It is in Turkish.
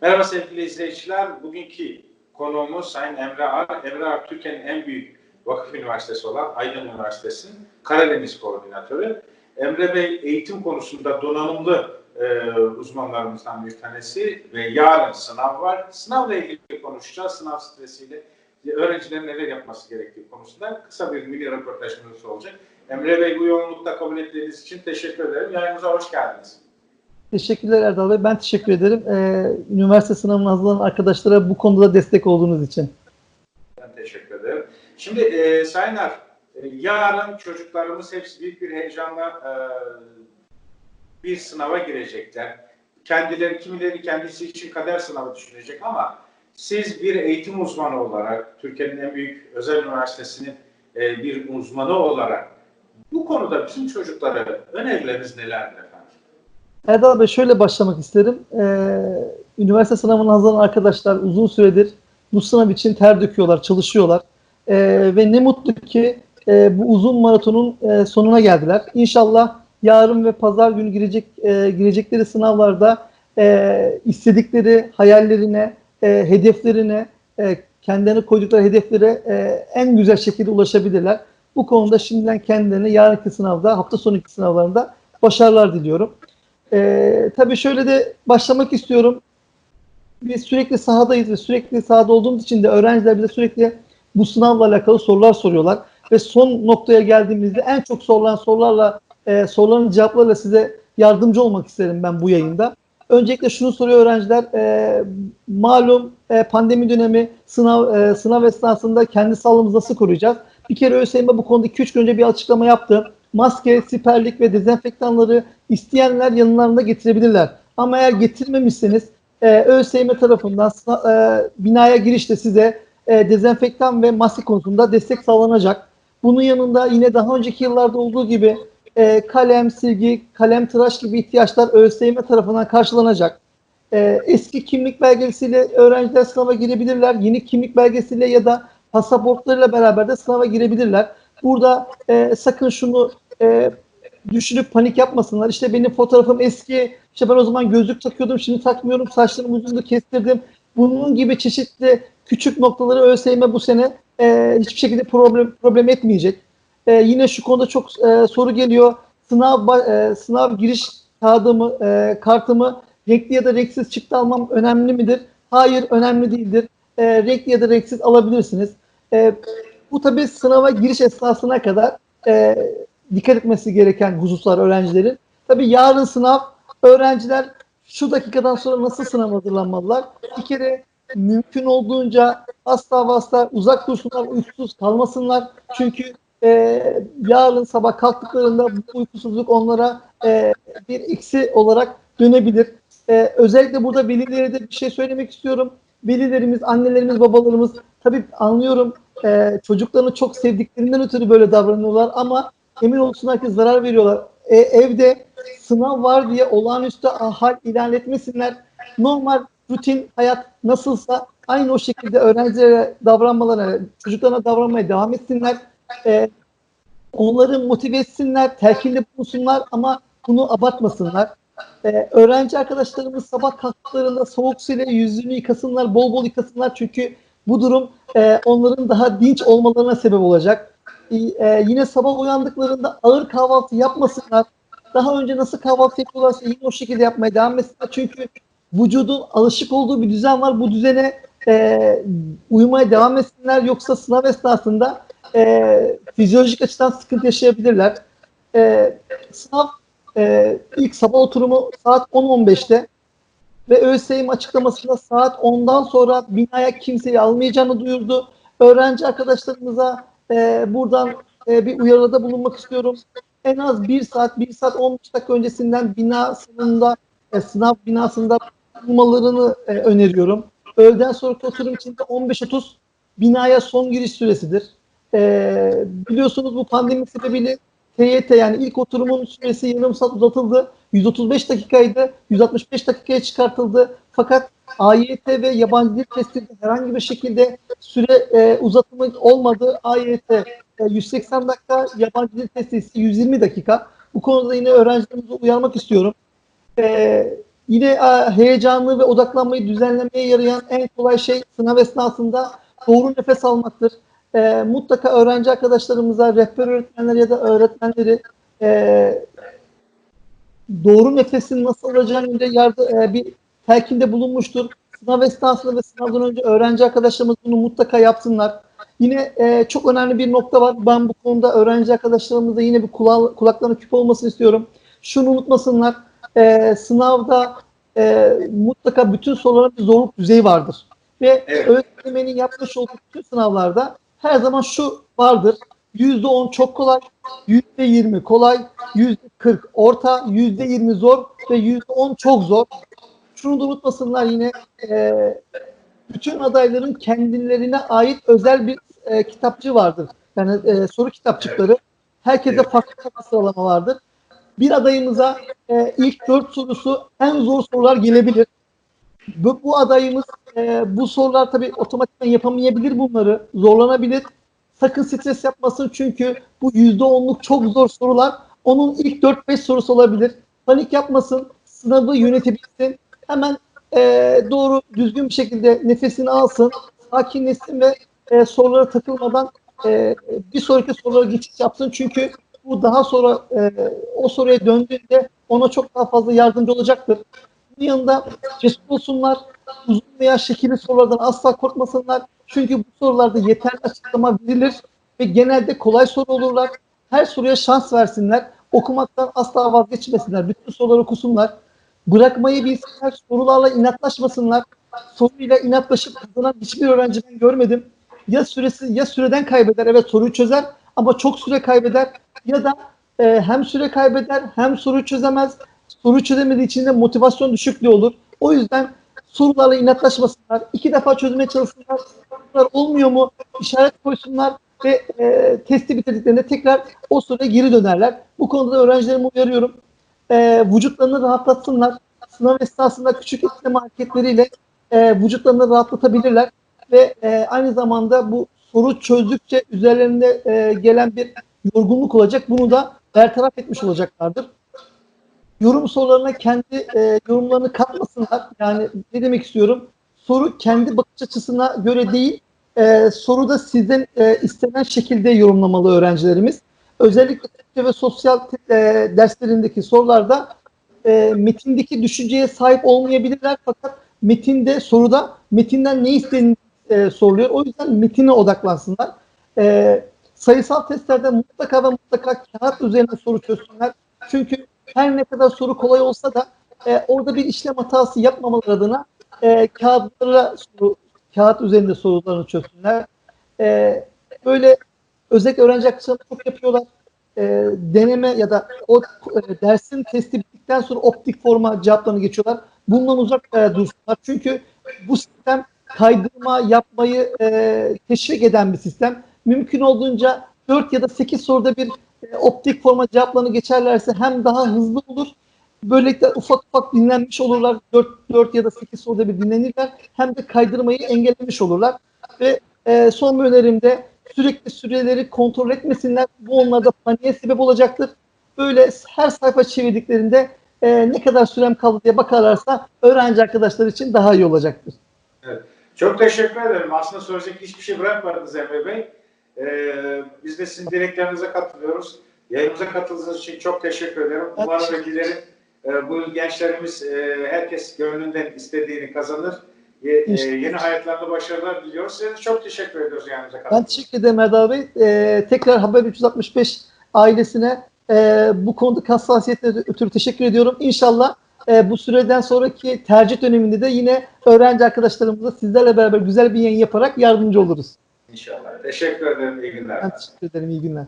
Merhaba sevgili izleyiciler. Bugünkü konuğumuz Sayın Emre Ar. Emre Ar, Türkiye'nin en büyük vakıf üniversitesi olan Aydın Üniversitesi'nin Karadeniz Koordinatörü. Emre Bey eğitim konusunda donanımlı e, uzmanlarımızdan bir tanesi ve yarın sınav var. Sınavla ilgili konuşacağız. Sınav stresiyle öğrencilerin neler yapması gerektiği konusunda kısa bir mini röportajımız olacak. Emre Bey bu yoğunlukta kabul ettiğiniz için teşekkür ederim. Yayınımıza hoş geldiniz. Teşekkürler Erdal Bey. Ben teşekkür ederim. Ee, üniversite sınavına hazırlanan arkadaşlara bu konuda destek olduğunuz için. Ben teşekkür ederim. Şimdi e, Sayın Er, e, yarın çocuklarımız hepsi büyük bir heyecanla e, bir sınava girecekler. Kendileri, kimileri kendisi için kader sınavı düşünecek ama siz bir eğitim uzmanı olarak, Türkiye'nin en büyük özel üniversitesinin e, bir uzmanı olarak bu konuda bütün çocuklara önerileriniz nelerdir efendim? Erdal Bey şöyle başlamak isterim. Ee, üniversite sınavına hazırlanan arkadaşlar uzun süredir bu sınav için ter döküyorlar, çalışıyorlar. Ee, ve ne mutlu ki e, bu uzun maratonun e, sonuna geldiler. İnşallah yarın ve pazar günü girecek e, girecekleri sınavlarda e, istedikleri hayallerine, e, hedeflerine, e, kendilerine koydukları hedeflere e, en güzel şekilde ulaşabilirler. Bu konuda şimdiden kendilerine yarınki sınavda, hafta sonraki sınavlarında başarılar diliyorum. Ee, tabii şöyle de başlamak istiyorum. Biz sürekli sahadayız ve sürekli sahada olduğumuz için de öğrenciler bize sürekli bu sınavla alakalı sorular soruyorlar. Ve son noktaya geldiğimizde en çok sorulan sorularla, e, soruların cevaplarıyla size yardımcı olmak isterim ben bu yayında. Öncelikle şunu soruyor öğrenciler. e, malum e, pandemi dönemi sınav e, sınav esnasında kendi sağlığımızı nasıl koruyacağız? Bir kere ÖSYM bu konuda 2-3 gün önce bir açıklama yaptı. Maske, siperlik ve dezenfektanları isteyenler yanlarında getirebilirler. Ama eğer getirmemişseniz e, ÖSYM tarafından e, binaya girişte size e, dezenfektan ve maske konusunda destek sağlanacak. Bunun yanında yine daha önceki yıllarda olduğu gibi e, kalem, silgi, kalem tıraş gibi ihtiyaçlar ÖSYM tarafından karşılanacak. E, eski kimlik belgesiyle öğrenciler sınava girebilirler. Yeni kimlik belgesiyle ya da pasaportlarıyla beraber de sınava girebilirler. Burada e, sakın şunu e, düşünüp panik yapmasınlar. İşte benim fotoğrafım eski, işte ben o zaman gözlük takıyordum, şimdi takmıyorum, saçlarımı uzundu kestirdim. Bunun gibi çeşitli küçük noktaları ÖSYM bu sene e, hiçbir şekilde problem problem etmeyecek. E, yine şu konuda çok e, soru geliyor. Sınav e, sınav giriş kağıdımı, e, kartımı renkli ya da renksiz çıktı almam önemli midir? Hayır, önemli değildir. E, renkli ya da renksiz alabilirsiniz. E, bu tabii sınava giriş esnasına kadar e, dikkat etmesi gereken hususlar öğrencilerin. Tabii yarın sınav öğrenciler şu dakikadan sonra nasıl sınav hazırlanmalılar? Bir kere mümkün olduğunca asla asla uzak dursunlar, uykusuz kalmasınlar. Çünkü e, yarın sabah kalktıklarında bu uykusuzluk onlara e, bir eksi olarak dönebilir. E, özellikle burada velilere de bir şey söylemek istiyorum. Velilerimiz, annelerimiz, babalarımız tabii anlıyorum e, çocuklarını çok sevdiklerinden ötürü böyle davranıyorlar ama emin olsunlar ki zarar veriyorlar. E, evde sınav var diye olağanüstü hal ilan etmesinler. Normal rutin hayat nasılsa aynı o şekilde öğrencilere davranmalarına, çocuklarına davranmaya devam etsinler. E, onları motive etsinler, telkinde bulunsunlar ama bunu abartmasınlar. E, öğrenci arkadaşlarımız sabah kalktıklarında soğuk suyla yüzünü yıkasınlar, bol bol yıkasınlar çünkü bu durum e, onların daha dinç olmalarına sebep olacak. E, e, yine sabah uyandıklarında ağır kahvaltı yapmasınlar. Daha önce nasıl kahvaltı yapıyorlarsa yine o şekilde yapmaya devam etsinler. Çünkü vücudun alışık olduğu bir düzen var. Bu düzene e, uymaya devam etsinler. Yoksa sınav esnasında e, fizyolojik açıdan sıkıntı yaşayabilirler. E, sınav e, ilk sabah oturumu saat 10-15'te ve ÖSYM açıklamasında saat 10'dan sonra binaya kimseyi almayacağını duyurdu. Öğrenci arkadaşlarımıza e, buradan e, bir uyarıda bulunmak istiyorum. En az 1 saat, 1 saat 15 dakika öncesinden bina sınavında, e, sınav binasında bulunmalarını e, öneriyorum. Öğleden sonraki oturum için de 15-30 binaya son giriş süresidir. E, biliyorsunuz bu pandemi sebebiyle TYT yani ilk oturumun süresi yarım saat uzatıldı. 135 dakikaydı. 165 dakikaya çıkartıldı. Fakat AYT ve yabancı dil testinde herhangi bir şekilde süre e, uzatımı olmadı. AYT e, 180 dakika, yabancı dil testi ise 120 dakika. Bu konuda yine öğrencilerimizi uyarmak istiyorum. Ee, yine a, heyecanlı ve odaklanmayı düzenlemeye yarayan en kolay şey sınav esnasında doğru nefes almaktır. Ee, mutlaka öğrenci arkadaşlarımıza, rehber öğretmenler ya da öğretmenleri e, doğru nefesin nasıl alacağını yönünde yardı, e, bir telkinde bulunmuştur. Sınav esnasında ve sınavdan önce öğrenci arkadaşlarımız bunu mutlaka yapsınlar. Yine e, çok önemli bir nokta var. Ben bu konuda öğrenci arkadaşlarımıza yine bir kula, kulaklarına küpe olmasını istiyorum. Şunu unutmasınlar. E, sınavda e, mutlaka bütün soruların bir zorluk düzeyi vardır. Ve Evet. öğretmenin yapmış olduğu bütün sınavlarda her zaman şu vardır. %10 çok kolay, %20 kolay, %40 orta, %20 zor ve %10 çok zor. Şunu da unutmasınlar yine e, bütün adayların kendilerine ait özel bir e, kitapçı vardır. Yani e, soru kitapçıkları. Herkese farklı bir sıralama vardır. Bir adayımıza e, ilk dört sorusu en zor sorular gelebilir. Bu, bu adayımız e, bu sorular tabii otomatikman yapamayabilir bunları. Zorlanabilir. Sakın stres yapmasın çünkü bu yüzde onluk çok zor sorular onun ilk 4-5 sorusu olabilir. Panik yapmasın. Sınavı yönetebilsin. Hemen e, doğru düzgün bir şekilde nefesini alsın. Sakinleşsin ve e, sorulara takılmadan e, bir sonraki sorulara geçiş yapsın. Çünkü bu daha sonra e, o soruya döndüğünde ona çok daha fazla yardımcı olacaktır. Yanında cesur olsunlar. Uzun veya şekilli sorulardan asla korkmasınlar. Çünkü bu sorularda yeterli açıklama verilir ve genelde kolay soru olurlar. Her soruya şans versinler. Okumaktan asla vazgeçmesinler. Bütün soruları okusunlar. Bırakmayı bilsinler. Sorularla inatlaşmasınlar. Soruyla inatlaşıp kazanan hiçbir öğrenci ben görmedim. Ya süresi ya süreden kaybeder. Evet soruyu çözer ama çok süre kaybeder. Ya da e, hem süre kaybeder hem soruyu çözemez. Soruyu çözemediği için de motivasyon düşüklüğü olur. O yüzden sorularla inatlaşmasınlar. iki defa çözmeye çalışsınlar. Sorular olmuyor mu? İşaret koysunlar ve e, testi bitirdiklerinde tekrar o soruya geri dönerler. Bu konuda da öğrencilerimi uyarıyorum. E, vücutlarını rahatlatsınlar. Sınav esnasında küçük esneme hareketleriyle e, vücutlarını rahatlatabilirler ve e, aynı zamanda bu soru çözdükçe üzerlerinde e, gelen bir yorgunluk olacak. Bunu da bertaraf etmiş olacaklardır. Yorum sorularına kendi e, yorumlarını katmasınlar. Yani ne demek istiyorum? Soru kendi bakış açısına göre değil, e, soruda sizden e, istenen şekilde yorumlamalı öğrencilerimiz. Özellikle Türkçe ve sosyal e, derslerindeki sorularda e, metindeki düşünceye sahip olmayabilirler fakat metinde soruda metinden ne istendiği e, soruluyor. O yüzden metine odaklansınlar. E, sayısal testlerde mutlaka ve mutlaka kağıt üzerine soru çözsünler. Çünkü her ne kadar soru kolay olsa da e, orada bir işlem hatası yapmamaları adına e, kağıtlara soru, kağıt üzerinde sorularını çözsünler. E, böyle özellikle öğrenci akışlarını çok yapıyorlar. E, deneme ya da o e, dersin testi bittikten sonra optik forma cevaplarını geçiyorlar. Bundan uzak e, dursunlar. Çünkü bu sistem kaydırma yapmayı e, teşvik eden bir sistem. Mümkün olduğunca 4 ya da 8 soruda bir optik forma cevaplarını geçerlerse hem daha hızlı olur. Böylelikle ufak ufak dinlenmiş olurlar. 4, 4 ya da 8 soruda bir dinlenirler. Hem de kaydırmayı engellemiş olurlar. Ve e, son bir önerimde sürekli süreleri kontrol etmesinler. Bu onlarda paniğe sebep olacaktır. Böyle her sayfa çevirdiklerinde e, ne kadar sürem kaldı diye bakarlarsa öğrenci arkadaşlar için daha iyi olacaktır. Çok teşekkür ederim. Aslında söyleyecek hiçbir şey bırakmadınız Emre Bey. Ee, biz de sizin dileklerinize katılıyoruz. Yayınımıza katıldığınız için çok teşekkür ederim. Ben Umarım ve dilerim e, bu gençlerimiz e, herkes gönlünden istediğini kazanır. Ye- e, yeni hayatlarında başarılar diliyoruz. Size de çok teşekkür ediyoruz yayınımıza Ben katıldığınız için. teşekkür ederim Erdal Bey. Tekrar Haber 365 ailesine e, bu konudaki hassasiyetle ötürü teşekkür ediyorum. İnşallah e, bu süreden sonraki tercih döneminde de yine öğrenci arkadaşlarımıza sizlerle beraber güzel bir yayın yaparak yardımcı oluruz. İnşallah. Teşekkür ederim. İyi günler. Ben teşekkür ederim. İyi günler.